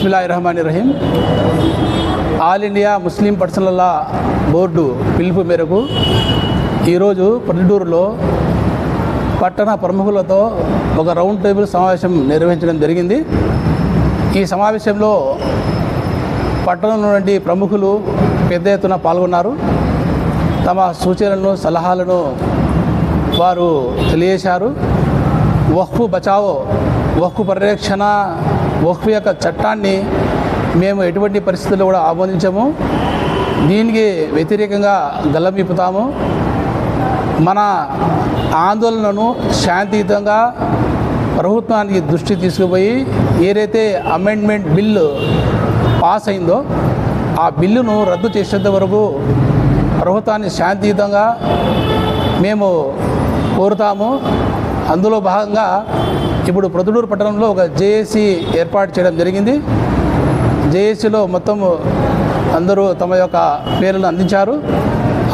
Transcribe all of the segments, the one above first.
బిస్మిల్లా రహమాన్ Rahim all India Muslim personal board పిలుపు మేరకు ఈరోజు పల్లెటూరులో పట్టణ ప్రముఖులతో ఒక రౌండ్ టేబుల్ సమావేశం నిర్వహించడం జరిగింది. ఈ సమావేశంలో పట్టణంలోని నుండి ప్రముఖులు పెద్ద ఎత్తున పాల్గొన్నారు. తమ సూచనలను సలహాలను వారు తెలియజేశారు. వక్ఫ్ బచావో వక్ఫ్ పరిరక్షణ వక్ఫ్ యొక్క చట్టాన్ని మేము ఎటువంటి పరిస్థితుల్లో కూడా ఆమోదించము. దీనికి వ్యతిరేకంగా గల్లమిప్పుతాము మన ఆందోళనను శాంతియుతంగా ప్రభుత్వానికి దృష్టి తీసుకుపోయి ఏదైతే అమెండ్మెంట్ బిల్లు పాస్ అయిందో ఆ బిల్లును రద్దు చేసేంత వరకు ప్రభుత్వాన్ని శాంతియుతంగా మేము కోరుతాము. అందులో భాగంగా ఇప్పుడు ప్రొద్దుటూరు పట్టణంలో ఒక జేఏసీ ఏర్పాటు చేయడం జరిగింది. జేఏసీలో మొత్తం అందరూ తమ యొక్క పేర్లను అందించారు.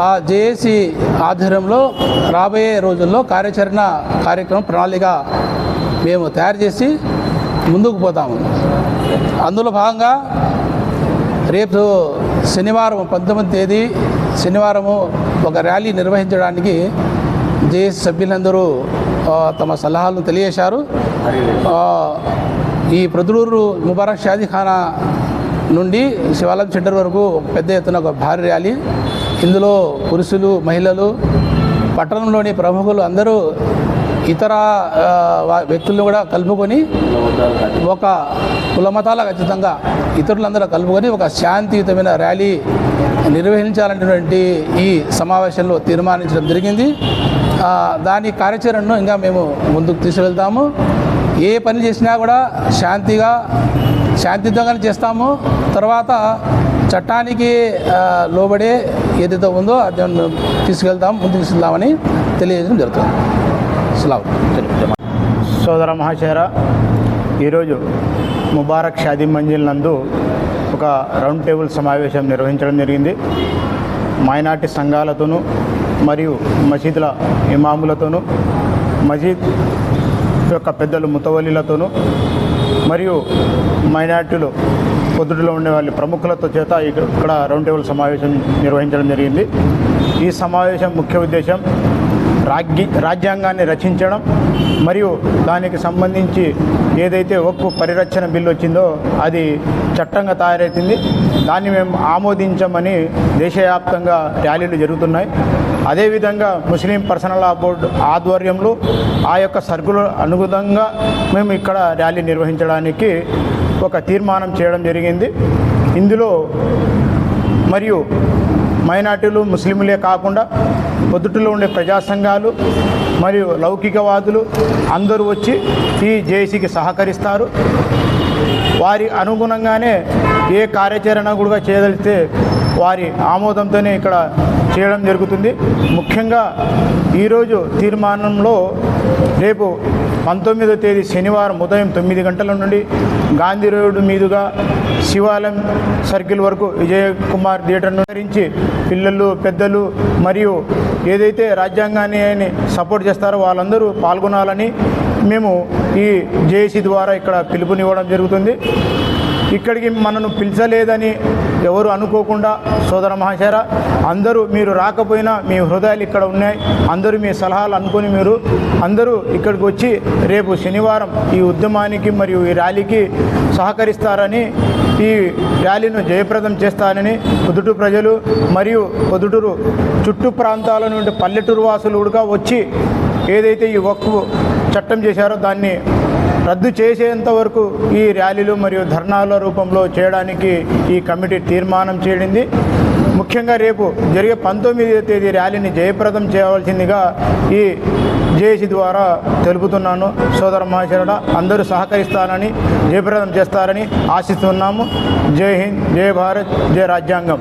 ఆ జేఏసీ ఆధ్వర్యంలో రాబోయే రోజుల్లో కార్యాచరణ కార్యక్రమం ప్రణాళిక మేము తయారు చేసి ముందుకు పోతాము. అందులో భాగంగా రేపు శనివారం పంతొమ్మిది తేదీ శనివారము ఒక ర్యాలీ నిర్వహించడానికి జేఏసీ సభ్యులందరూ తమ సలహాలను తెలియజేశారు. ఈ ప్రొద్దుటూరు ముబారక్ షాదీఖానా నుండి శివాలయం సెంటర్ వరకు పెద్ద ఎత్తున ఒక భారీ ర్యాలీ. ఇందులో పురుషులు మహిళలు పట్టణంలోని ప్రముఖులు అందరూ ఇతర వ్యక్తులను కూడా కలుపుకొని ఒక కులమతాల ఖచ్చితంగా ఇతరులందరూ కలుపుకొని ఒక శాంతియుతమైన ర్యాలీ నిర్వహించాలనేటువంటి ఈ సమావేశంలో తీర్మానించడం జరిగింది. దాని కార్యాచరణను ఇంకా మేము ముందుకు తీసుకెళ్తాము. ఏ పని చేసినా కూడా శాంతిగా శాంతియుతంగానే చేస్తాము. తర్వాత చట్టానికి లోబడే ఏదైతే ఉందో అది తీసుకెళ్తాం ముందుకు తీసుకెళ్తామని తెలియజేయడం జరుగుతుంది. అసలు సోదర మహాశయర ఈరోజు ముబారక్ షాదీ మంజిల్ నందు ఒక రౌండ్ టేబుల్ సమావేశం నిర్వహించడం జరిగింది. మైనార్టీ సంఘాలతోనూ మరియు మసీదుల ఇమాములతోనూ మసీద్ యొక్క పెద్దలు ముతవల్లిలతోనూ మరియు మైనార్టీలు పొద్దుటిలో ఉండే వాళ్ళ ప్రముఖులతో చేత ఇక్కడ ఇక్కడ రౌండ్ టేబుల్ సమావేశం నిర్వహించడం జరిగింది. ఈ సమావేశం ముఖ్య ఉద్దేశం రాజ్య రాజ్యాంగాన్ని రచించడం మరియు దానికి సంబంధించి ఏదైతే ఒక్కు పరిరక్షణ బిల్లు వచ్చిందో అది చట్టంగా తయారైతుంది. దాన్ని మేము ఆమోదించమని దేశవ్యాప్తంగా ర్యాలీలు జరుగుతున్నాయి. అదేవిధంగా ముస్లిం పర్సనల్ లా బోర్డు ఆధ్వర్యంలో ఆ యొక్క సర్కుల అనుగుణంగా మేము ఇక్కడ ర్యాలీ నిర్వహించడానికి ఒక తీర్మానం చేయడం జరిగింది. ఇందులో మరియు మైనార్టీలు ముస్లింలే కాకుండా పొద్దుటిలో ఉండే ప్రజా సంఘాలు మరియు లౌకికవాదులు అందరూ వచ్చి ఈ జేసీకి సహకరిస్తారు. వారి అనుగుణంగానే ఏ కార్యాచరణ కూడా చేయదలిస్తే వారి ఆమోదంతోనే ఇక్కడ చేయడం జరుగుతుంది. ముఖ్యంగా ఈరోజు తీర్మానంలో రేపు పంతొమ్మిదో తేదీ శనివారం ఉదయం తొమ్మిది గంటల నుండి గాంధీ రోడ్డు మీదుగా శివాలయం సర్కిల్ వరకు విజయ్ కుమార్ థియేటర్ నుంచి పిల్లలు పెద్దలు మరియు ఏదైతే రాజ్యాంగాన్ని సపోర్ట్ చేస్తారో వాళ్ళందరూ పాల్గొనాలని మేము ఈ జేఏసీ ద్వారా ఇక్కడ పిలుపునివ్వడం జరుగుతుంది. ఇక్కడికి మనను పిలిచలేదని ఎవరు అనుకోకుండా సోదర మహాశర అందరూ మీరు రాకపోయినా మీ హృదయాలు ఇక్కడ ఉన్నాయి. అందరూ మీ సలహాలు అనుకొని మీరు అందరూ ఇక్కడికి వచ్చి రేపు శనివారం ఈ ఉద్యమానికి మరియు ఈ ర్యాలీకి సహకరిస్తారని ఈ ర్యాలీను జయప్రదం చేస్తారని పొద్దుటూరు ప్రజలు మరియు పొద్దుటూరు చుట్టు ప్రాంతాల నుండి పల్లెటూరు వాసులు కూడా వచ్చి ఏదైతే ఈ వక్ఫ్ చట్టం చేశారో దాన్ని రద్దు చేసేంత వరకు ఈ ర్యాలీలు మరియు ధర్నాల రూపంలో చేయడానికి ఈ కమిటీ తీర్మానం చేయడింది ముఖ్యంగా రేపు జరిగే పంతొమ్మిదవ తేదీ ర్యాలీని జయప్రదం చేయవలసిందిగా ఈ జేఏసీ ద్వారా తెలుపుతున్నాను. సోదర మహాశరుడ అందరూ సహకరిస్తారని జయప్రదం చేస్తారని ఆశిస్తున్నాము. జై హింద్ జై భారత్ జై రాజ్యాంగం.